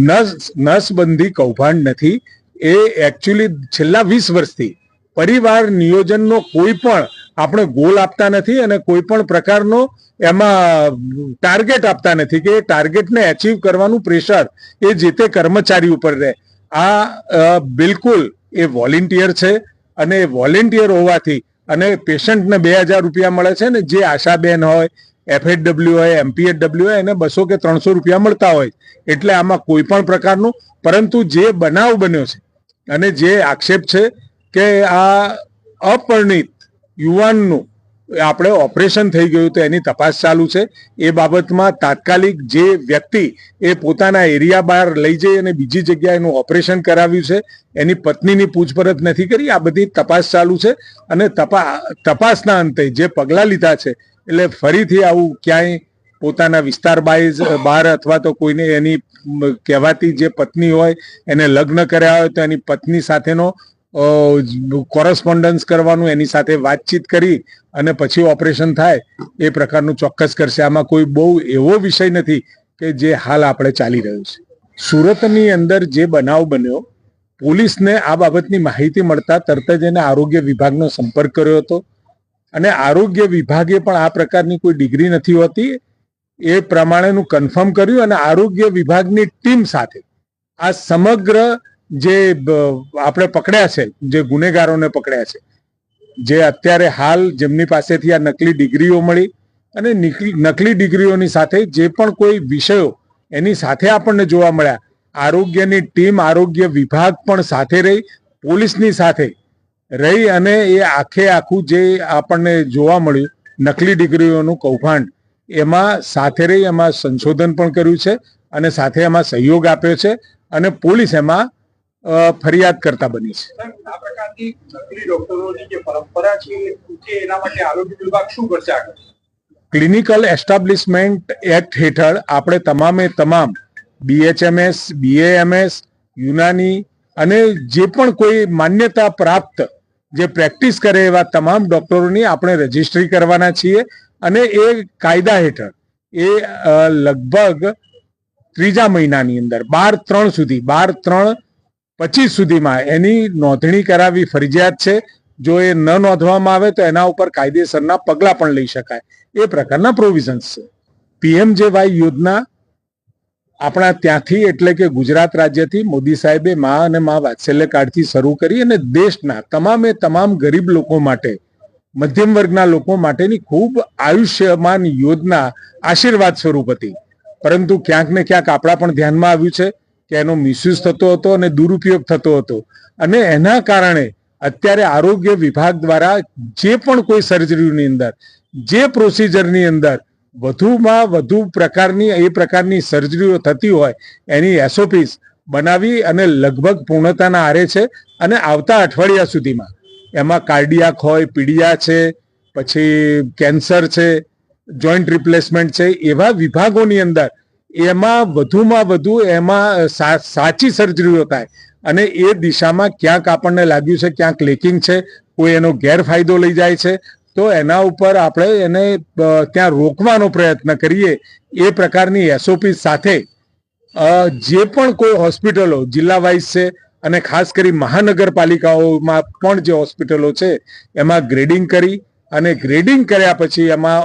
નસ નસબંધી કૌભાંડ નથી. એ એકચ્યુઅલી છેલ્લા વીસ વર્ષથી પરિવાર નિયોજનનો કોઈ પણ આપણે ગોલ આપતા નથી અને કોઈ પણ પ્રકારનો એમાં ટાર્ગેટ આપતા નથી કે ટાર્ગેટને એચીવ કરવાનું પ્રેશર એ જે તે કર્મચારી ઉપર રહે. આ બિલકુલ એ વોલેન્ટિયર છે અને એ વોલેન્ટિયર હોવાથી અને પેશન્ટને બે હજાર રૂપિયા મળે છે ને જે આશાબેન હોય એફએડબલ્યુ હોય એમપીએડબલ્યુ હોય એને બસો કે ત્રણસો રૂપિયા મળતા હોય. એટલે આમાં કોઈ પણ પ્રકારનું, પરંતુ જે બનાવ બન્યો છે અને જે આક્ષેપ છે કે આ અપરિણિત યુવાનનું આપણે ઓપરેશન થઈ ગયું તો એની તપાસ ચાલુ છે. એ બાબતમાં તાત્કાલિક જે વ્યક્તિ એ પોતાના એરિયા બહાર લઈ જઈ અને બીજી જગ્યાએ એનું ઓપરેશન કરાવ્યું છે, એની પત્નીની પૂછપરછ નથી કરી. આ બધી તપાસ ચાલુ છે અને તપાસ તપાસના અંતે જે પગલાં લીધા છે એટલે ફરીથી આવું ક્યાંય પોતાના વિસ્તાર બાય બહાર અથવા તો કોઈને એની કહેવાતી જે પત્ની હોય, એને લગ્ન કર્યા હોય, તો એની પત્ની સાથેનો કોરસ્પોન્ડન્સ કરવાનું, એની સાથે વાતચીત કરી અને પછી ઓપરેશન થાય, એ પ્રકારનું ચોક્કસ કરશે. આમાં કોઈ બહુ એવો વિષય નથી કે જે હાલ આપણે ચાલી રહ્યો છે. સુરતની અંદર જે બનાવ બન્યો, પોલીસને આ બાબતની માહિતી મળતા તરત જ એને આરોગ્ય વિભાગનો સંપર્ક કર્યો હતો. અને આરોગ્ય વિભાગે પણ આ પ્રકારની કોઈ ડિગ્રી નથી હોતી. એ પ્રમાણેનું કન્ફર્મ કર્યું અને આરોગ્ય વિભાગની ટીમ સાથે આ સમગ્ર જે આપણે પકડ્યા છે, જે ગુનેગારોને પકડ્યા છે, જે અત્યારે હાલ જેમની પાસેથી આ નકલી ડિગ્રીઓ મળી અને નકલી ડિગ્રીઓની સાથે જે પણ કોઈ વિષયો એની સાથે આપણને જોવા મળ્યા. આરોગ્યની ટીમ, આરોગ્ય વિભાગ પણ સાથે રહી, પોલીસની સાથે રહી અને એ આખે આખું જે આપણને જોવા મળ્યું નકલી ડિગ્રીઓનું કૌભાંડ એમાં સાથે રહી એમાં સંશોધન પણ કર્યું છે અને સાથે એમાં સહયોગ આપ્યો છે અને પોલીસ એમાં ફરિયાદ કરતા બની છે. ક્લિનિકલ એસ્ટાબ્લિશમેન્ટ એક્ટ હેઠળ આપણે તમામે તમામ બીએચએમએસ બીએએમએસ યુનાની અને જે પણ કોઈ માન્યતા પ્રાપ્ત જે પ્રેક્ટિસ કરે એવા તમામ ડોક્ટરોની આપણે રજિસ્ટ્રી કરવાના છીએ અને એ કાયદા હેઠળ એ લગભગ ત્રીજા મહિનાની અંદર, બાર ત્રણ સુધી, બાર ત્રણ પચીસ સુધીમાં એની નોંધણી કરાવવી ફરજિયાત છે. જો એ ન નોંધવામાં આવે તો એના ઉપર કાયદેસરના પગલાં પણ લઈ શકાય. એ પ્રકારના પ્રોવિઝન્સ છે. પીએમ જે વાય યોજના આપણા ત્યાંથી એટલે કે ગુજરાત રાજ્યથી મોદી સાહેબે મા અને મા વાત્સલ્ય કાર્ડથી શરૂ કરી અને દેશના તમામે તમામ ગરીબ લોકો માટે, મધ્યમ વર્ગના લોકો માટેની ખૂબ આયુષ્યમાન યોજના આશીર્વાદ સ્વરૂપ હતી. પરંતુ ક્યાંક ને ક્યાંક આપણા પણ ધ્યાનમાં આવ્યું છે કે એનો મિસયુઝ થતો હતો અને દુરુપયોગ થતો હતો. અને એના કારણે અત્યારે આરોગ્ય વિભાગ દ્વારા જે પણ કોઈ સર્જરીની અંદર, જે પ્રોસિજરની અંદર વધુમાં વધુ પ્રકારની, એ પ્રકારની સર્જરીઓ થતી હોય, એની એસઓપીસ બનાવી અને લગભગ પૂર્ણતાના આરે છે અને આવતા અઠવાડિયા સુધીમાં. એમાં કાર્ડિયાક હોય, પીડિયા છે, પછી કેન્સર છે જોઈન્ટ રિપ્લેસમેન્ટ છે, એવા વિભાગોની અંદર એમાં વધુમાં વધુ એમાં સાચી સર્જરીઓ થાય અને એ દિશામાં ક્યાંક આપણને લાગ્યું છે ક્યાંક લેકિંગ છે, કોઈ એનો ગેરફાયદો લઈ જાય છે તો એના ઉપર આપણે એને ત્યાં રોકવાનો પ્રયત્ન કરીએ એ પ્રકારની એસઓપી સાથે. જે પણ કોઈ હોસ્પિટલો, જિલ્લા વાઇઝ છે અને ખાસ કરી મહાનગરપાલિકાઓમાં પણ જે હોસ્પિટલો છે, એમાં ગ્રેડિંગ કરી અને ગ્રેડિંગ કર્યા પછી એમાં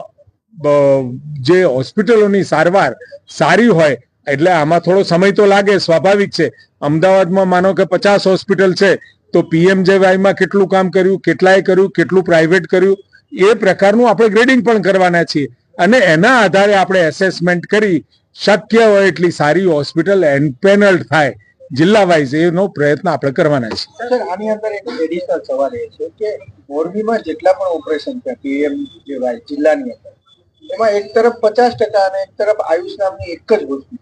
જે હોસ્પિટલોની સારવાર સારી હોય, એટલે આમાં થોડો સમય તો લાગે, સ્વાભાવિક છે. અમદાવાદમાં માનો કે પચાસ હોસ્પિટલ છે, તો પીએમજેવાયમાં કેટલું કામ કર્યું, કેટલાએ કર્યું, કેટલું પ્રાઇવેટ કર્યું એ પ્રકારનું આપણે ગ્રેડિંગ પણ કરવાના છીએ. અને એના આધારે આપણે એસેસમેન્ટ કરી શક્ય હોય એટલી સારી હોસ્પિટલ એનપેનલ થાય જિલ્લા વાઇઝ એનો પ્રયત્ન આપણે કરવાના છીએ. સર આની અંદર એક એડિશનલ સવાલ એ છે કે મોરબીમાં જેટલા પણ ઓપરેશન છે, પીએમ જેવાય જિલ્લાની અંદર, એમાં એક તરફ પચાસ ટકા અને એક તરફ આયુષ નામની એક જ હોસ્પિટલ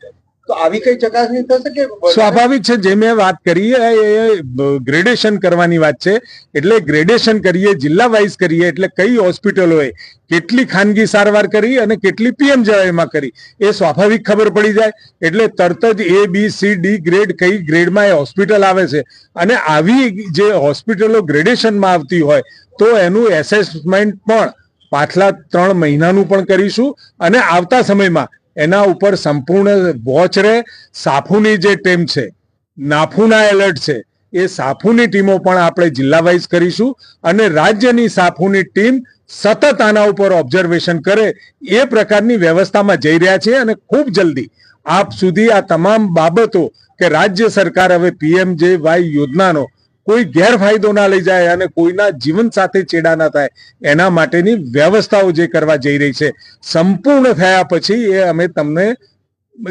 સ્વાભાવિક છે, જે મેં વાત કરી એ ગ્રેડેશન કરવાની વાત છે. એટલે ગ્રેડેશન કરીએ, જિલ્લા વાઇઝ કરીએ, એટલે કઈ હોસ્પિટલોએ કેટલી ખાનગી સારવાર કરી અને કેટલી પીએમ જવાયમાં કરી, એ સ્વાભાવિક ખબર પડી જાય. એટલે તરત જ A B C D grade, કઈ ગ્રેડમાં એ હોસ્પિટલ આવે છે. અને આવી જે હોસ્પિટલો ગ્રેડેશનમાં આવતી હોય, તો એનું એસેસમેન્ટ પણ પાછલા ત્રણ મહિનાનું પણ કરીશું. અને આવતા સમયમાં એના ઉપર સંપૂર્ણ વોચ રહે. સાફુની જે ટીમ છે, નાફુના એલર્ટ છે, એ સાફુની ટીમો પણ આપણે જિલ્લા વાઇઝ કરીશું અને રાજ્યની સાફુની ટીમ સતત આના ઉપર ઓબ્ઝર્વેશન કરે એ પ્રકારની વ્યવસ્થામાં જઈ રહ્યા છે અને ખૂબ જલ્દી આપ સુધી આ તમામ બાબતો કે રાજ્ય સરકાર હવે પીએમ જે વાય યોજનાનો કોઈ ગેરફાયદો ના લઈ જાય અને કોઈના જીવન સાથે ચેડા ના થાય, એના માટેની વ્યવસ્થાઓ જે કરવા જઈ રહી છે, સંપૂર્ણ થયા પછી એ અમે તમને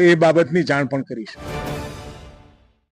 એ બાબતની જાણ પણ કરીશું.